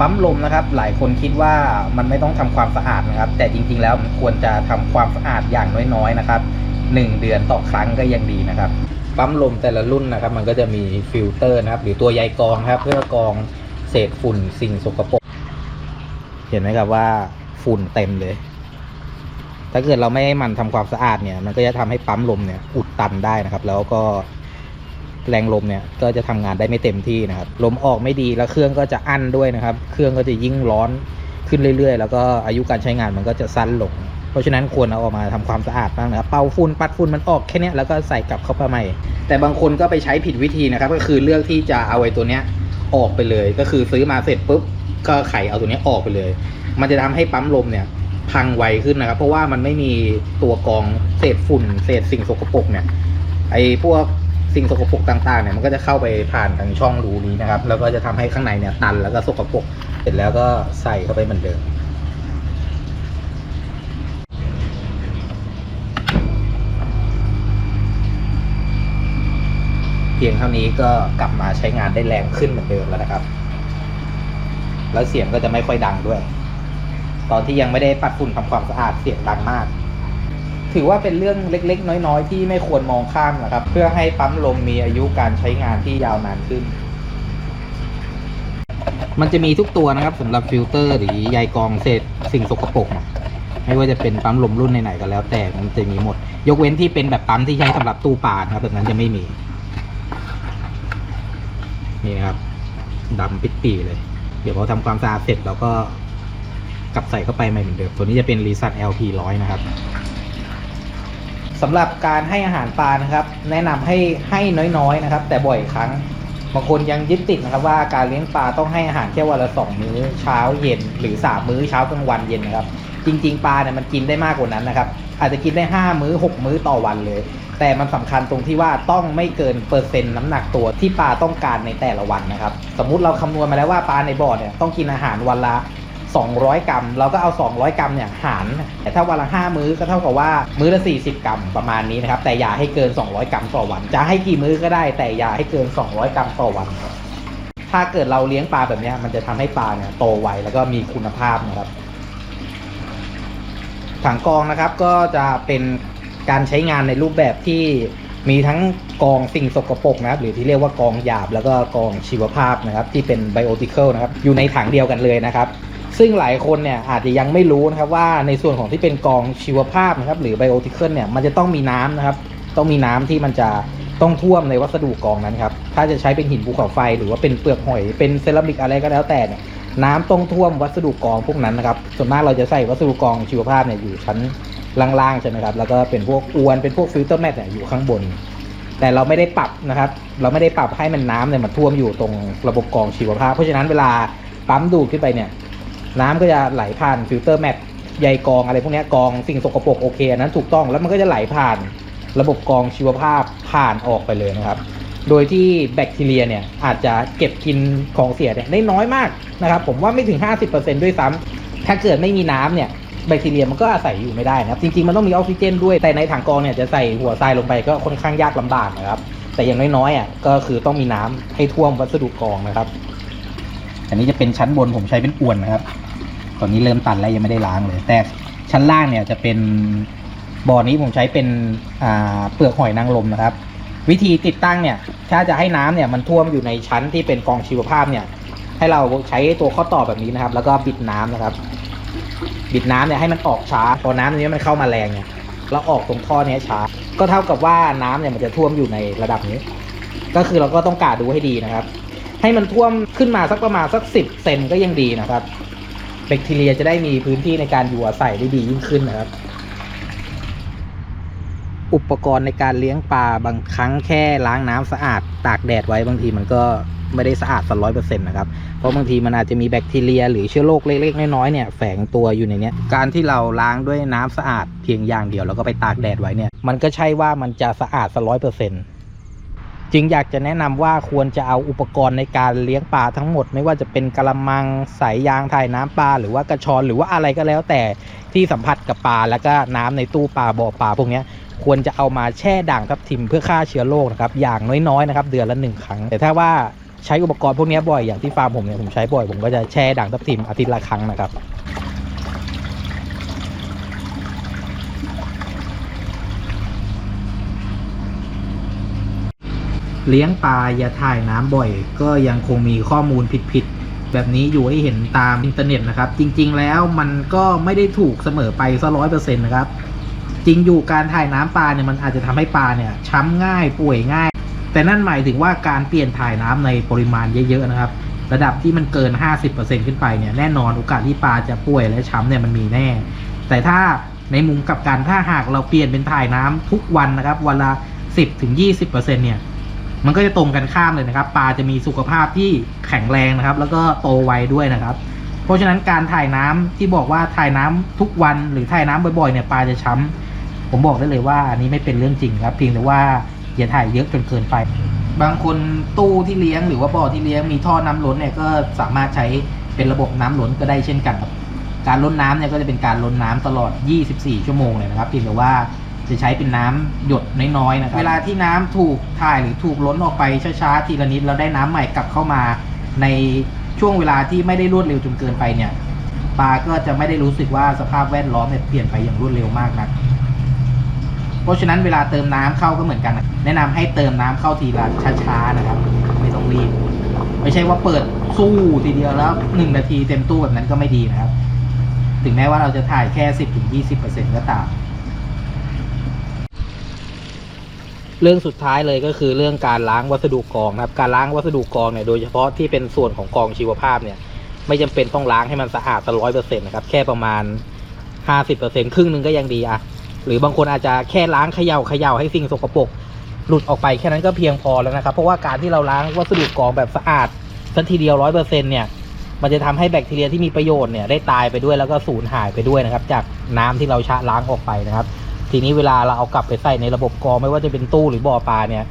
ปั๊มลมนะครับ หลายคนคิดว่ามันไม่ต้องทำความสะอาดนะครับ แต่จริงๆแล้วมันควรจะทำความสะอาดอย่างน้อยๆนะครับหนึ่งเดือนต่อครั้งก็ยังดีนะครับปั๊มลมแต่ละรุ่นนะครับ มันก็จะมีฟิลเตอร์นะครับ หรือตัวใยกรองครับ เพื่อกรองเศษฝุ่นสิ่งสกปรกเห็นไหมครับว่าฝุ่นเต็มเลย ถ้าเกิดเราไม่ให้มันทำความสะอาดเนี่ย มันก็จะทำให้ปั๊มลมเนี่ยอุดตันได้นะครับ แล้วก็ แรงลมเนี่ยก็จะทำงานได้ไม่เต็มที่นะครับ ลมออกไม่ดีแล้วเครื่องก็จะอั้นด้วยนะครับ เครื่องก็จะยิ่งร้อนขึ้นเรื่อย ๆ แล้วก็อายุการใช้งานมันก็จะสั้นลง เพราะฉะนั้นควรเอาออกมาทำความสะอาดบ้างนะครับ เป่าฝุ่นปัดฝุ่นมันออกแค่นี้แล้วก็ใส่กลับเข้าไปใหม่ แต่บางคนก็ไปใช้ผิดวิธีนะครับ ก็คือเลือกที่จะเอาไอ้ตัวเนี้ยออกไปเลย ก็คือซื้อมาเสร็จปุ๊บก็ไขเอาตัวเนี้ยออกไปเลย มันจะทำให้ปั๊มลมเนี่ยพังไวขึ้นนะครับ เพราะว่ามันไม่มีตัวกรองเศษฝุ่น เศษสิ่งสกปรกเนี่ยไอ้พวก สิ่งสกปรกต่างๆเนี่ยมันก็จะเข้าไปผ่านทางช่องรูนี้นะครับ แล้วก็จะทำให้ข้างในเนี่ยตันแล้วก็สกปรกเสร็จแล้วก็ใส่เข้าไปเหมือนเดิมเพียงเท่านี้ก็กลับมาใช้งานได้แรงขึ้นเหมือนเดิมแล้วนะครับ แล้วเสียงก็จะไม่ค่อยดังด้วย ตอนที่ยังไม่ได้ปัดฝุ่นทำความสะอาดเสียงดังมาก ถือว่าเป็นเรื่องเล็ก ๆ น้อย ๆ ที่ไม่ควรมองข้ามนะครับ เพื่อให้ปั๊มลมมีอายุการใช้งานที่ยาวนานขึ้น มันจะมีทุกตัวนะครับสำหรับฟิลเตอร์หรือใยกองเศษสิ่งสกปรกนะไม่ว่าจะเป็นปั๊มลมรุ่นไหนๆก็แล้วแต่มันจะมีหมด ยกเว้นที่เป็นแบบปั๊มที่ใช้สำหรับตู้ปลาครับแบบนั้นจะไม่มี นี่นะครับดำปิดปีเลย เดี๋ยวพอทำความสะอาดเสร็จเราก็กลับใส่เข้าไปใหม่เหมือนเดิม ตัวนี้จะเป็นรีซัน LP ร้อยนะครับ สำหรับการให้อาหารปลานะครับ แนะนำให้ให้น้อยๆนะครับ แต่บ่อยครั้งบางคนยังยึดติดนะครับว่าการเลี้ยงปลาต้องให้อาหารแค่วันละสองมื้อเช้าเย็นหรือสามมื้อเช้ากลางวันเย็นนะครับ จริง ๆ ปลาเนี่ยมันกินได้มากกว่านั้นนะครับ อาจจะกินได้ห้ามื้อหกมื้อต่อวันเลย แต่มันสำคัญตรงที่ว่าต้องไม่เกินเปอร์เซ็นต์น้ำหนักตัวที่ปลาต้องการในแต่ละวันนะครับ สมมุติเราคำนวณมาแล้วว่าปลาในบ่อเนี่ยต้องกินอาหารวันละ 200 กรัม เราก็เอา 200 กรัมเนี่ยหารแต่ถ้าวันละ 5 มื้อก็เท่ากับว่ามื้อละ 40 กรัมประมาณนี้นะครับ แต่อย่าให้เกิน 200 กรัมต่อวัน จะให้กี่มื้อก็ได้ แต่อย่าให้เกิน 200 กรัมต่อวัน ถ้าเกิดเราเลี้ยงปลาแบบนี้มันจะทำให้ปลาเนี่ยโตไวแล้วก็มีคุณภาพนะครับถังกองนะครับก็จะเป็นการใช้งานในรูปแบบที่มีทั้งกองสิ่งสกปรกนะครับ หรือที่เรียกว่ากองหยาบแล้วก็กองชีวภาพนะครับ ที่เป็นไบโอติเคิลนะครับ อยู่ในถังเดียวกันเลยนะครับ ซึ่งหลายคนเนี่ยอาจจะยังไม่รู้นะครับว่าในส่วนของที่เป็นกองชีวภาพนะครับหรือไบโอติเคิลเนี่ยมันจะต้องมีน้ำนะครับ ต้องมีน้ำที่มันจะต้องท่วมในวัสดุกองนั้นครับถ้าจะใช้เป็นหินภูเขาไฟหรือว่าเป็นเปลือกหอย เป็นเซรามิกอะไรก็แล้วแต่เนี่ยน้ำต้องท่วมวัสดุกองพวกนั้นนะครับส่วนมากเราจะใส่วัสดุกองชีวภาพเนี่ยอยู่ชั้นล่างๆใช่ไหมครับแล้วก็เป็นพวกอวนเป็นพวกฟิลเตอร์แมทเนี่ยอยู่ข้างบน แต่เราไม่ได้ปรับนะครับ เราไม่ได้ปรับให้มันน้ำเนี่ยมันท่วมอยู่ตรงระบบกองชีวภาพ เพราะฉะนั้นเวลาปั๊มดูดขึ้นไปเนี่ย น้ำก็จะไหลผ่านฟิลเตอร์แมทใยกองอะไรพวกนี้กองสิ่งสกปรกโอเคอันนั้นถูกต้องแล้วมันก็จะไหลผ่านระบบกองชีวภาพผ่านออกไปเลยนะครับ โดยที่แบคทีเรียเนี่ยอาจจะเก็บกินของเสียเนี่ยได้น้อยมากนะครับผมว่าไม่ถึง 50%ด้วยซ้ำถ้าเกิดไม่มีน้ำเนี่ยแบคทีเรียมันก็อาศัยอยู่ไม่ได้นะครับจริงๆมันต้องมีออกซิเจนด้วยแต่ในถังกองเนี่ยจะใส่หัวทรายลงไปก็ค่อนข้างยากลำบากนะครับแต่อย่างน้อยๆอะก็คือต้องมีน้ำให้ท่วมวัสดุกองนะครับ อันนี้จะเป็นชั้นบนผมใช้เป็นอวนนะครับ ตอนนี้เริ่มตันแล้วยังไม่ได้ล้างเลย แต่ชั้นล่างเนี่ยจะเป็นบ่อนี้ผมใช้เป็นอ่าเปลือกหอยนางรมนะครับ วิธีติดตั้งเนี่ย ถ้าจะให้น้ำเนี่ยมันท่วมอยู่ในชั้นที่เป็นกองชีวภาพเนี่ย ให้เราใช้ตัวข้อต่อแบบนี้นะครับ แล้วก็บิดน้ำนะครับ บิดน้ำเนี่ยให้มันออกช้า พอน้ำตรงนี้มันเข้ามาแรงเนี่ยแล้วออกตรงท่อเนี้ยช้า ก็เท่ากับว่าน้ำเนี่ยมันจะท่วมอยู่ในระดับนี้ ก็คือเราก็ต้องกาดูให้ดีนะครับ ให้มันท่วมขึ้นมาสักประมาณสักสิบเซนก็ยังดีนะครับแบคทีเรียจะได้มีพื้นที่ในการอยู่อาศัยได้ดียิ่งขึ้นนะครับ อุปกรณ์ในการเลี้ยงปลาบางครั้งแค่ล้างน้ำสะอาดตากแดดไว้บางทีมันก็ไม่ได้สะอาดสักร้อยเปอร์เซ็นต์นะครับ เพราะบางทีมันอาจจะมีแบคทีเรีย หรือเชื้อโรคเล็กๆน้อยๆเนี่ยแฝงตัวอยู่ในนี้การที่เราล้างด้วยน้ำสะอาดเพียงอย่างเดียวแล้วก็ไปตากแดดไว้เนี่ย มันก็ใช่ว่ามันจะสะอาดสักร้อยเปอร์เซ็นต์ จึงอยากจะแนะนำว่าควรจะเอาอุปกรณ์ในการเลี้ยงปลาทั้งหมด ไม่ว่าจะเป็นกระมังสายยางถ่ายน้ำปลาหรือว่ากระชอนหรือว่าอะไรก็แล้วแต่ที่สัมผัสกับปลาแล้วก็น้ำในตู้ปลาบ่อปลาพวกนี้ควรจะเอามาแช่ด่างทับทิมเพื่อฆ่าเชื้อโรคนะครับอย่างน้อยๆนะครับเดือนละหนึ่งครั้ง แต่ถ้าว่าใช้อุปกรณ์พวกนี้บ่อยอย่างที่ฟาร์มผมเนี่ยผมใช้บ่อยผมก็จะแช่ด่างทับทิมอาทิตย์ละครั้งนะครับ เลี้ยงปลาอย่าถ่ายน้ำบ่อย ก็ยังคงมีข้อมูลผิดๆแบบนี้อยู่ให้เห็นตามอินเทอร์เน็ตนะครับ จริง ๆ แล้วมันก็ไม่ได้ถูกเสมอไปซะร้อยเปอร์เซ็นต์นะครับ จริงอยู่การถ่ายน้ำปลาเนี่ยมันอาจจะทำให้ปลาเนี่ยช้ำง่ายป่วยง่าย แต่นั่นหมายถึงว่าการเปลี่ยนถ่ายน้ำในปริมาณเยอะๆนะครับ ระดับที่มันเกิน 50%ขึ้นไปเนี่ยแน่นอนโอกาสที่ปลาจะป่วยและช้ำเนี่ยมันมีแน่ แต่ถ้าในมุมกับกันถ้าหากเราเปลี่ยนเป็นถ่ายน้ำทุกวันนะครับวันละ10ถึง20%เนี่ย มันก็จะตรงกันข้ามเลยนะครับ ปลาจะมีสุขภาพที่แข็งแรงนะครับ แล้วก็โตไวด้วยนะครับ เพราะฉะนั้นการถ่ายน้ำที่บอกว่าถ่ายน้ำทุกวันหรือถ่ายน้ำบ่อยๆเนี่ยปลาจะช้ำผมบอกได้เลยว่าอันนี้ไม่เป็นเรื่องจริงครับ เพียงแต่ว่าอย่าถ่ายเยอะจนเกินไป บางคนตู้ที่เลี้ยงหรือว่าบ่อที่เลี้ยงมีท่อน้ำล้นเนี่ยก็สามารถใช้เป็นระบบน้ำล้นก็ได้เช่นกันครับการล้นน้ำเนี่ยก็จะเป็นการล้นน้ำตลอด 24 ชั่วโมงเลยนะครับเพียงแต่ว่า จะใช้เป็นน้ำหยดน้อยๆนะครับ เวลาที่น้ำถูกถ่ายหรือถูกล้นออกไปช้าๆทีละนิดแล้วได้น้ำใหม่กลับเข้ามาในช่วงเวลาที่ไม่ได้รวดเร็วจนเกินไปเนี่ยปลาก็จะไม่ได้รู้สึกว่าสภาพแวดล้อมเนี่ยเปลี่ยนไปอย่างรวดเร็วมากนัก เพราะฉะนั้นเวลาเติมน้ำเข้าก็เหมือนกันนะแนะนำให้เติมน้ำเข้าทีละช้าๆนะครับ ไม่ต้องรีบไม่ใช่ว่าเปิดสู้ทีเดียวแล้วหนึ่งนาทีเต็มตู้แบบนั้นก็ไม่ดีนะครับ ถึงแม้ว่าเราจะถ่ายแค่สิบถึงยี่สิบเปอร์เซ็นก็ตาม เรื่องสุดท้ายเลยก็คือเรื่องการล้างวัสดุกรองนะครับ การล้างวัสดุกรองเนี่ยโดยเฉพาะที่เป็นส่วนของกรองชีวภาพเนี่ย ไม่จำเป็นต้องล้างให้มันสะอาดร้อยเปอร์เซ็นต์นะครับ แค่ประมาณห้าสิบเปอร์เซ็นต์ครึ่งหนึ่งก็ยังดีอะหรือบางคนอาจจะแค่ล้างเขย่าเขย่าให้สิ่งสกปรกหลุดออกไปแค่นั้นก็เพียงพอแล้วนะครับ เพราะว่าการที่เราล้างวัสดุกรองแบบสะอาดสักทีเดียวร้อยเปอร์เซ็นต์เนี่ยมันจะทำให้แบคทีเรียที่มีประโยชน์เนี่ยได้ตายไปด้วยแล้วก็สูญหายไปด้วยนะครับ จากน้ำที่เราชะล้างออกไปนะครับ ทีนี้เวลาเราเอากลับไปใส่ในระบบกรองไม่ว่าจะเป็นตู้หรือบ่อปลาเนี่ย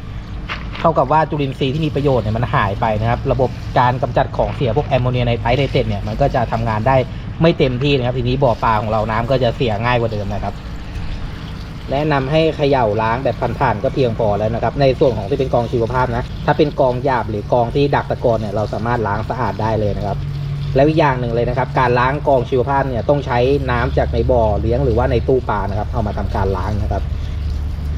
เท่ากับว่าจุลินทรีย์ที่มีประโยชน์เนี่ยมันหายไปนะครับ ระบบการกำจัดของเสียพวกแอมโมเนียไนไตรท์ไนเตรตเนี่ยมันก็จะทำงานได้ไม่เต็มที่นะครับ ทีนี้บ่อปลาของเราน้ำก็จะเสียง่ายกว่าเดิมนะครับ แนะนำให้เขย่าล้างแบบผ่านๆก็เพียงพอแล้วนะครับ ในส่วนของที่เป็นกองชีวภาพนะ ถ้าเป็นกองหยาบหรือกองที่ดักตะกอนเนี่ยเราสามารถล้างสะอาดได้เลยนะครับ แล้วอีกอย่างหนึ่งเลยนะครับ การล้างกองชีวภาพเนี่ยต้องใช้น้ำจากในบ่อเลี้ยงหรือว่าในตู้ปลานะครับ เอามาทำการล้างนะครับ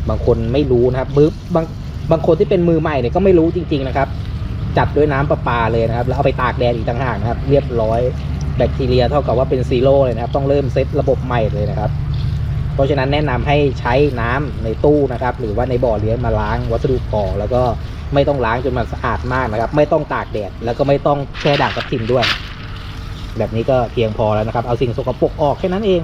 บางคนไม่รู้นะครับบึ๊บบางบางคนที่เป็นมือใหม่เนี่ยก็ไม่รู้จริง ๆนะครับ จัดด้วยน้ำประปาเลยนะครับ แล้วเอาไปตากแดดอีกต่างหากนะครับ เรียบร้อยแบคทีเรียเท่ากับว่าเป็นซีโร่เลยนะครับ ต้องเริ่มเซตระบบใหม่เลยนะครับ เพราะฉะนั้นแนะนำให้ใช้น้ำในตู้นะครับ หรือว่าในบ่อเลี้ยงมาล้างวัสดุก่อแล้วก็ไม่ต้องล้างจนมันสะอาดมากนะครับ ไม่ต้องตากแดดแล้วก็ไม่ต้องแช่ด่างกับทิมด้วย แบบนี้ก็เพียงพอแล้วนะครับ เอาสิ่งสกปรกออกแค่นั้นเอง